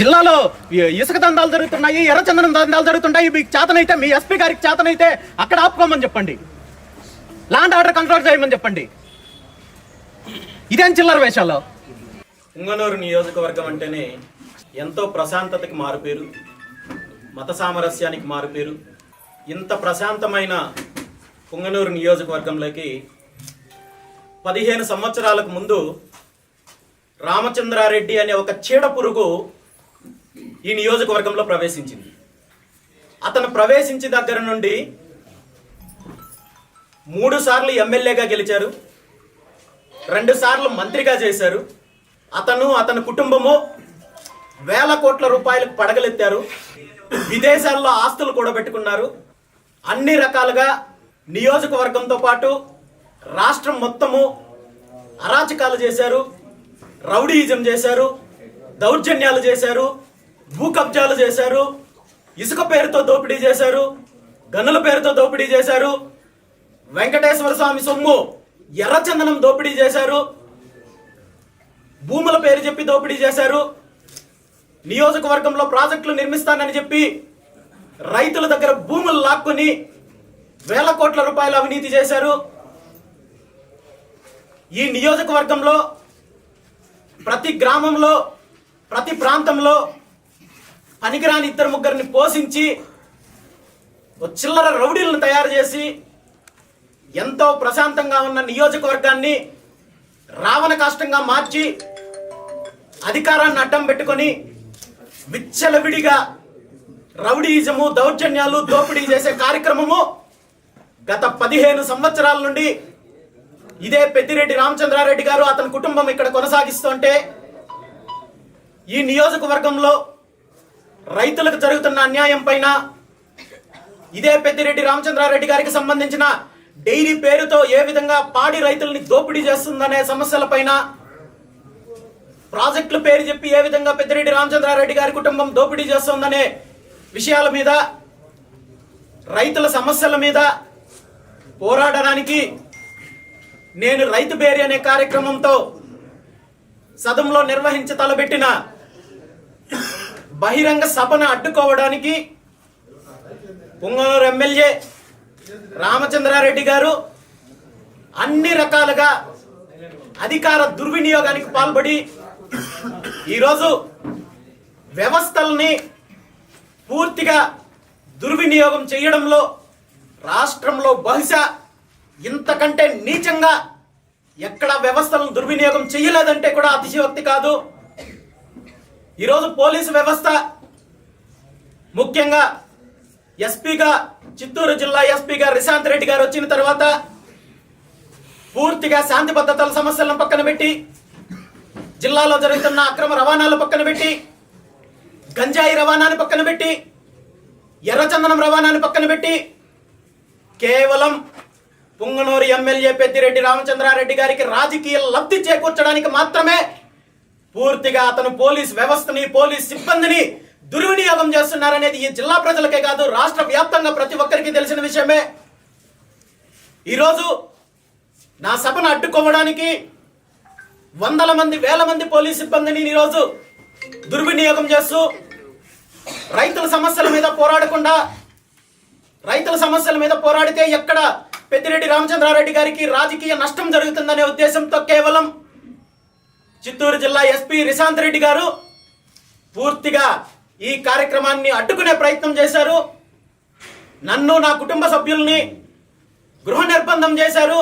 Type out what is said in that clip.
జిల్లాలో ఇసుక దందాలు జరుగుతున్నాయి ఎర్రచందనం దందాలు జరుగుతున్నాయి మీకు చేతనైతే మీ ఎస్పీ గారికి చేతనైతే అక్కడ ఆపుకోమని చెప్పండి. ల్యాండ్ ఆర్డర్ కంట్రోల్ చేయమని చెప్పండి. ఇదేం చిల్లర వేషాల్లో పుంగనూరు నియోజకవర్గం అంటేనే ఎంతో ప్రశాంతతకి మారుపేరు మత సామరస్యానికి మారుపేరు. ఇంత ప్రశాంతమైన పుంగనూరు నియోజకవర్గంలోకి పదిహేను సంవత్సరాలకు ముందు రామచంద్రారెడ్డి అనే ఒక చీడ పురుగు ఈ నియోజకవర్గంలో ప్రవేశించింది. అతను ప్రవేశించిన దగ్గర నుండి మూడు సార్లు ఎమ్మెల్యేగా గెలిచారు. రెండు సార్లు మంత్రిగా చేశారు. అతను అతని కుటుంబము వేల కోట్ల రూపాయలకు పడగలెత్తారు. విదేశాల్లో ఆస్తులు కూడా పెట్టుకున్నారు. అన్ని రకాలుగా నియోజకవర్గంతో పాటు రాష్ట్రం మొత్తము అరాచకాలు చేశారు. రౌడీయిజం చేశారు. దౌర్జన్యాలు చేశారు. భూ కబ్జాలు చేశారు ఇసుక పేరుతో దోపిడీ చేశారు గనుల పేరుతో దోపిడీ చేశారు వెంకటేశ్వర స్వామి సొమ్ము ఎర్రచందనం దోపిడీ చేశారు భూముల పేరు చెప్పి దోపిడీ చేశారు నియోజకవర్గంలో ప్రాజెక్టులు నిర్మిస్తానని చెప్పి రైతుల దగ్గర భూములు లాక్కుని వేల కోట్ల రూపాయలు అవినీతి చేశారు. ఈ నియోజకవర్గంలో ప్రతి గ్రామంలో ప్రతి ప్రాంతంలో పనికిరాని ఇద్దరు ముగ్గురిని పోషించి చిల్లర రౌడీలను తయారు చేసి ఎంతో ప్రశాంతంగా ఉన్న నియోజకవర్గాన్ని రావణ కాష్టంగా మార్చి అధికారాన్ని అడ్డం పెట్టుకొని విచ్చలవిడిగా రౌడీయిజము దౌర్జన్యాలు దోపిడీ చేసే కార్యక్రమము గత పదిహేను సంవత్సరాల నుండి ఇదే పెద్దిరెడ్డి రామచంద్రారెడ్డి గారు అతని కుటుంబం ఇక్కడ కొనసాగిస్తుంటే ఈ నియోజకవర్గంలో రైతులకు జరుగుతున్న అన్యాయం పైన ఇదే పెద్దిరెడ్డి రామచంద్రారెడ్డి గారికి సంబంధించిన డైరీ పేరుతో ఏ విధంగా పాడి రైతుల్ని దోపిడీ చేస్తుందనే సమస్యలపైన ప్రాజెక్టుల పేరు చెప్పి ఏ విధంగా పెద్దిరెడ్డి రామచంద్రారెడ్డి గారి కుటుంబం దోపిడీ చేస్తుందనే విషయాల మీద రైతుల సమస్యల మీద పోరాడడానికి నేను రైతు బేరి అనే కార్యక్రమంతో సదంలో నిర్వహించి తలబెట్టిన బహిరంగ సభను అడ్డుకోవడానికి పొంగనూరు ఎమ్మెల్యే రామచంద్రారెడ్డి గారు అన్ని రకాలుగా అధికార దుర్వినియోగానికి పాల్పడి ఈరోజు వ్యవస్థల్ని పూర్తిగా దుర్వినియోగం చేయడంలో రాష్ట్రంలో బహుశా ఇంతకంటే నీచంగా ఎక్కడ వ్యవస్థలను దుర్వినియోగం చేయలేదంటే కూడా అతిశయోక్తి కాదు. ఈరోజు పోలీసు వ్యవస్థ ముఖ్యంగా ఎస్పీగా చిత్తూరు జిల్లా ఎస్పీగా రిశాంత్ రెడ్డి గారు వచ్చిన తర్వాత పూర్తిగా శాంతి భద్రతల సమస్యలను పక్కన పెట్టి జిల్లాలో జరుగుతున్న అక్రమ రవాణాలు పక్కన పెట్టి గంజాయి రవాణాని పక్కన పెట్టి ఎర్రచందనం రవాణాని పక్కన పెట్టి కేవలం పుంగనూరు ఎమ్మెల్యే పెద్దిరెడ్డి రామచంద్రారెడ్డి గారికి రాజకీయ లబ్ధి చేకూర్చడానికి మాత్రమే పూర్తిగా అతను పోలీస్ వ్యవస్థని పోలీస్ సిబ్బందిని దుర్వినియోగం చేస్తున్నారనేది ఈ జిల్లా ప్రజలకే కాదు రాష్ట్ర వ్యాప్తంగా ప్రతి ఒక్కరికి తెలిసిన విషయమే. ఈరోజు నా సభను అడ్డుకోవడానికి వందల మంది వేల మంది పోలీస్ సిబ్బందిని ఈరోజు దుర్వినియోగం చేస్తూ రైతుల సమస్యల మీద పోరాడకుండా రైతుల సమస్యల మీద పోరాడితే ఎక్కడ పెద్దిరెడ్డి రామచంద్రారెడ్డి గారికి రాజకీయ నష్టం జరుగుతుందనే ఉద్దేశంతో కేవలం చిత్తూరు జిల్లా ఎస్పీ రిశాంత్ రెడ్డి గారు పూర్తిగా ఈ కార్యక్రమాన్ని అడ్డుకునే ప్రయత్నం చేశారు. నన్ను నా కుటుంబ సభ్యుల్ని గృహ నిర్బంధం చేశారు.